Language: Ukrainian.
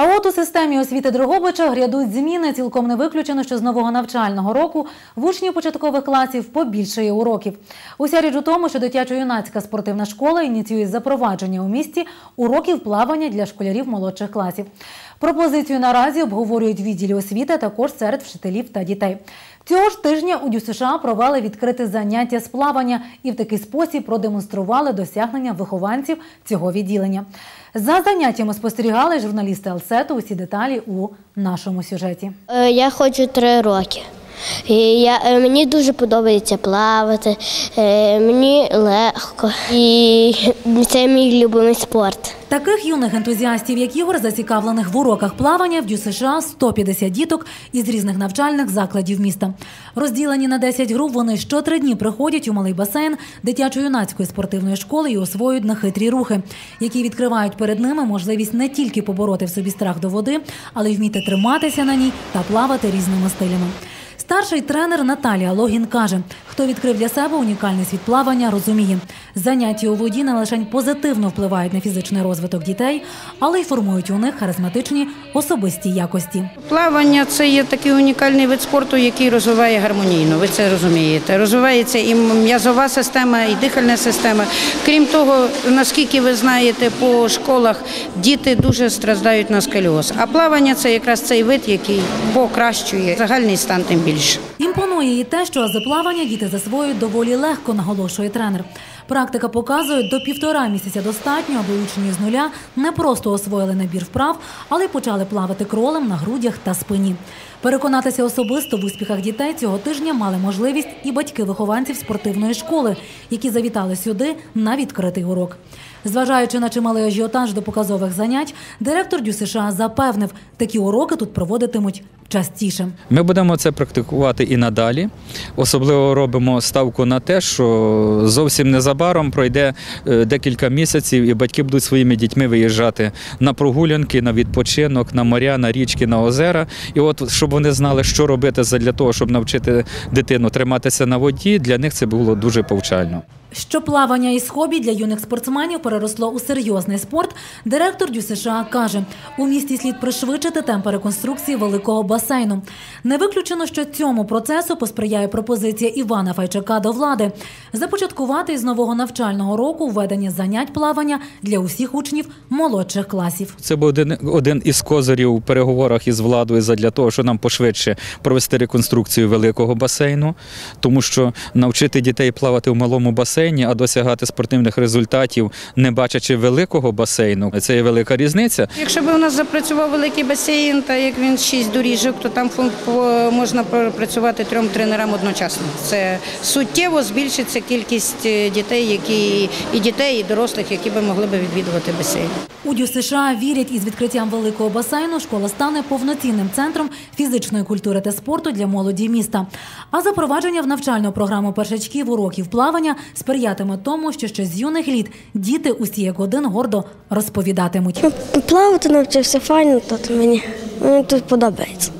А от у системі освіти Дрогобича грядуть зміни. Цілком не виключено, що з нового навчального року в учнів початкових класів побільшає уроків. Уся річ у тому, що дитячо-юнацька спортивна школа ініціює запровадження у місті уроків плавання для школярів молодших класів. Пропозицію наразі обговорюють відділі освіти також серед вчителів та дітей. Цього ж тижня у ДЮСШ провели відкрите заняття з плавання і в такий спосіб продемонстрували досягнення вихованців цього відділення. За заняттями спостерігали журналісти Алсету. Усі деталі у нашому сюжеті. Е, Я хочу три роки. І я, е, мені дуже подобається плавати, е, мені легко. І це мій любимий спорт. Таких юних ентузіастів, як Ігор, зацікавлених в уроках плавання в ДЮСШ 150 діток із різних навчальних закладів міста. Розділені на 10 груп, вони щотри дні приходять у малий басейн дитячо-юнацької спортивної школи і освоюють нехитрі рухи, які відкривають перед ними можливість не тільки побороти в собі страх до води, але й вміти триматися на ній та плавати різними стилями. Старший тренер Наталія Логін каже, хто відкрив для себе унікальний світ плавання, розуміє, заняття у воді не лише позитивно впливають на фізичний розвиток дітей, але й формують у них харизматичні особисті якості. Плавання це є такий унікальний вид спорту, який розвиває гармонійно. Ви це розумієте. Розвивається і м'язова система, і дихальна система. Крім того, наскільки ви знаєте, по школах діти дуже страждають на сколіоз. А плавання це якраз цей вид, який покращує загальний стан тим більше. Імпонує і те, що ази плавання діти засвоюють доволі легко, наголошує тренер. Практика показує, до півтора місяця достатньо, аби учні з нуля не просто освоїли набір вправ, але й почали плавати кролем на грудях та спині. Переконатися особисто в успіхах дітей цього тижня мали можливість і батьки вихованців спортивної школи, які завітали сюди на відкритий урок. Зважаючи на чималий ажіотаж до показових занять, директор ДЮСШ запевнив, такі уроки тут проводитимуть частіше. Ми будемо це практикувати і надалі. Особливо робимо ставку на те, що зовсім незабаром пройде е, декілька місяців, і батьки будуть своїми дітьми виїжджати на прогулянки, на відпочинок, на моря, на річки, на озера. І от щоб вони знали, що робити для того, щоб навчити дитину триматися на воді, для них це було дуже повчально. Що плавання із хобі для юних спортсменів переросло у серйозний спорт, директор ДЮСШ каже, у місті слід пришвидшити темпи реконструкції великого басейну. Не виключено, що цьому процесу посприяє пропозиція Івана Файчака до влади започаткувати із нового навчального року введення занять плавання для усіх учнів молодших класів. Це був один, один із козирів у переговорах із владою для того, щоб нам пошвидше провести реконструкцію великого басейну, тому що навчити дітей плавати в малому басейні, а досягати спортивних результатів, не бачачи великого басейну, це є велика різниця. Якщо б у нас запрацював великий басейн, та як він шість доріжок, то там можна працювати трьом тренерам одночасно. Це суттєво збільшиться кількість е, дітей, які і дітей, і дорослих, які би могли би відвідувати басейн. У ДЮСШ вірять, із відкриттям великого басейну школа стане повноцінним центром фізичної культури та спорту для молоді міста. А запровадження в навчальну програму першачків уроків плавання сприятиме тому, що ще з юних літ діти усі як один гордо розповідатимуть. Ну, Плавати навчився файно, то мені, мені тут подобається.